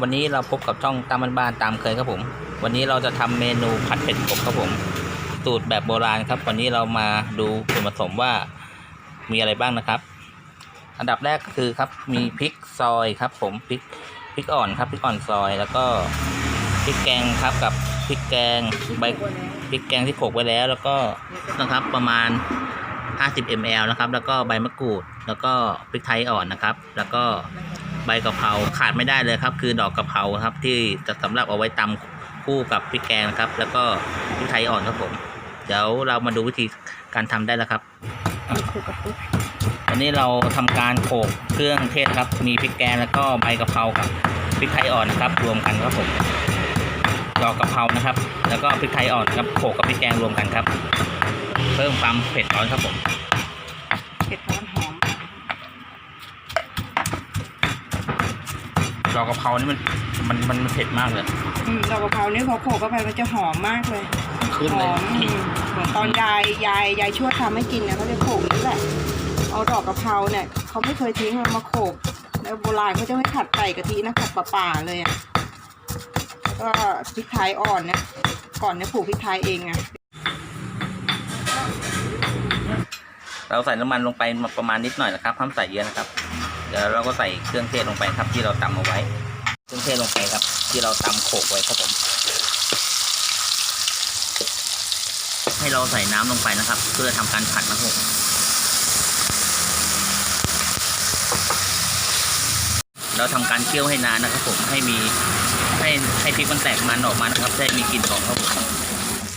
วันนี้เราพบกับช่องตามบ้านๆตามเคยครับผม วันนี้เราจะทำเมนูผัดเผ็ดกบครับผม สูตรแบบโบราณครับ วันนี้เรามาดูส่วนผสมว่ามีอะไรบ้างนะครับ อันดับแรกก็คือครับ มีพริกซอยครับผมพริกพริกอ่อนครับพริกอ่อนซอย แล้วก็พริกแกงครับกับพริกแกงใบพริกแกงที่โขลกไว้แล้ว แล้วก็นะครับประมาณ 50 ml นะครับ แล้วก็ใบมะกรูด แล้วก็พริกไทยอ่อนนะครับ แล้วก็ บกะเพราขาดไม่ได้เลยครับ คือดอกกะเพราครับ ที่จะสำหรับเอาไว้ตำคู่กับพริกแกงนะครับ แล้วก็พริกไทยอ่อนครับผม เดี๋ยวเรามาดูวิธีการทำได้แล้วครับวันนี้เราทำการโขลกเครื่องเทศครับ มีพริกแกงแล้วก็ใบกะเพรากับพริกไทยอ่อนนะครับรวมกันครับผมดอกกะเพรานะครับ แล้วก็พริกไทยอ่อนครับโขลกกับพริกแกงรวมกันครับ เพิ่มความเผ็ดร้อนครับผมเผ็ดร้อนห อมดอกกะเพรานี่มันมันมันมันเผ็ดมากเลยอืมดอกกะเพรานี่พอโขลกเข้าไปมันจะหอมมากเลยขึ้นหเลยอมอืมเหมือนตอนยายยายยายช่วยทำให้กินเนี่ยเขาจะโขลกนี่แหละเอาดอกกะเพราเนี่ยเขาไม่เคยทิ้งมันมาโขลกแล้วโบราณเขาจะไม่ผัดใส่กะทินะผัดป่าๆเลยอะแล้วก็พริกไทยอ่อนเนี่ยก่อนเนี่ยปลูกพริกไทยเองอะเราใส่น้ำมันลงไปมาประมาณนิดหน่อยนะครับห้ามใส่เยอะนะครับ เดี๋ยวเราก็ใส่เครื่องเทศลงไปครับ ที่เราตำเอาไว้ เครื่องเทศลงไปครับ ที่เราตำโขลกไว้ครับผม ให้เราใส่น้ำลงไปนะครับ เพื่อทำการผัดนะครับเราทำการเคี่ยวให้นานนะครับ ผมให้มีให้ให้พริกมันแตกมันออกมานะครับได้มีกลิ่นหอมครับผม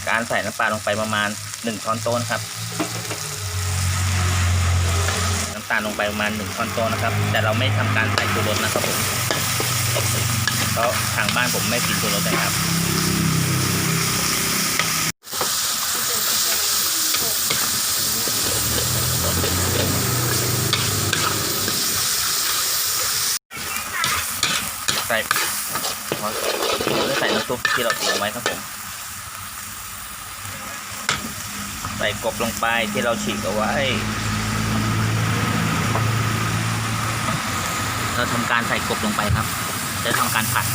การใส่น้ำปลาลงไปประมาณหนึ่งช้อนโต๊ะนครับาลลงไปประมาณหนึ่งช้อนโต๊ะนะครับ แต่เราไม่ทำการใส่ชูรสนะครับผมเพราะทางบ้านผมไม่กินชูรสนะครับใส่เราได้ใส่น้ำซุปที่เราเตรียมไว้ครับผม ใส่กบลงไปที่เราฉีกเอาไว้ เราทำการใส่กบลงไปครับ จะทำการผัด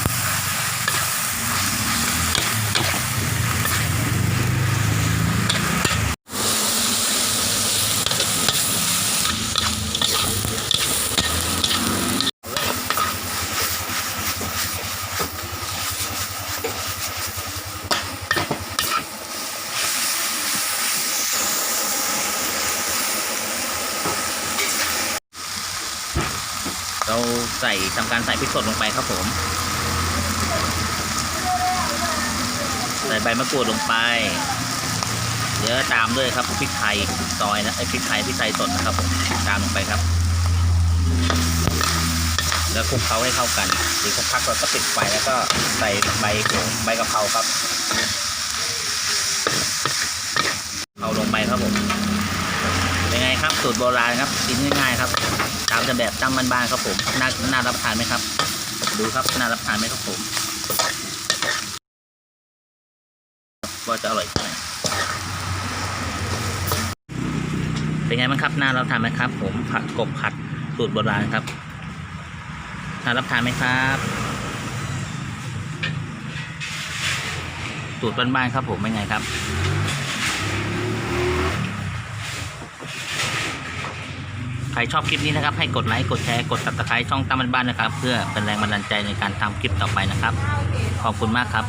เราใส่ทำการใส่พริกสดลงไปครับผม ใส่ใบมะกรูดลงไปเดี๋ยวตามด้วยครับพริกไทยซอยนะไอ้พริกไทยพริกไทยสดนะครับผมตามลงไปครับ แล้วคลุกเคล้าให้เข้ากันอีกสักพักเราก็ปิดไฟแล้วก็ใส่ใบใบกะเพราครับเอาลงไปครับผมเป็นไงครับ สูตรโบราณครับกินง่ายๆครับ ตามแบบตั้งบ้านๆครับผมน่าน่ารับทานไหมครับ ดูครับน่ารับทานไหมครับผมว่าจะอร่อยแค่ไหนเป็นไงบ้างครับน่ารับทานไหมครับ ผมผัดกบผัดสูตรโบราณครับน่ารับทานไหมครับสูตรบ้านๆครับผมเป็นไงครับ ใค รชอบคลิปนี้นะครับ ให้กดไลค์กดแชร์กดติดตามช่องตามบ้านๆนะครับ เพื่อเป็นแรงบันดาลใจในการทำคลิปต่อไปนะครับ ขอบคุณมากครับ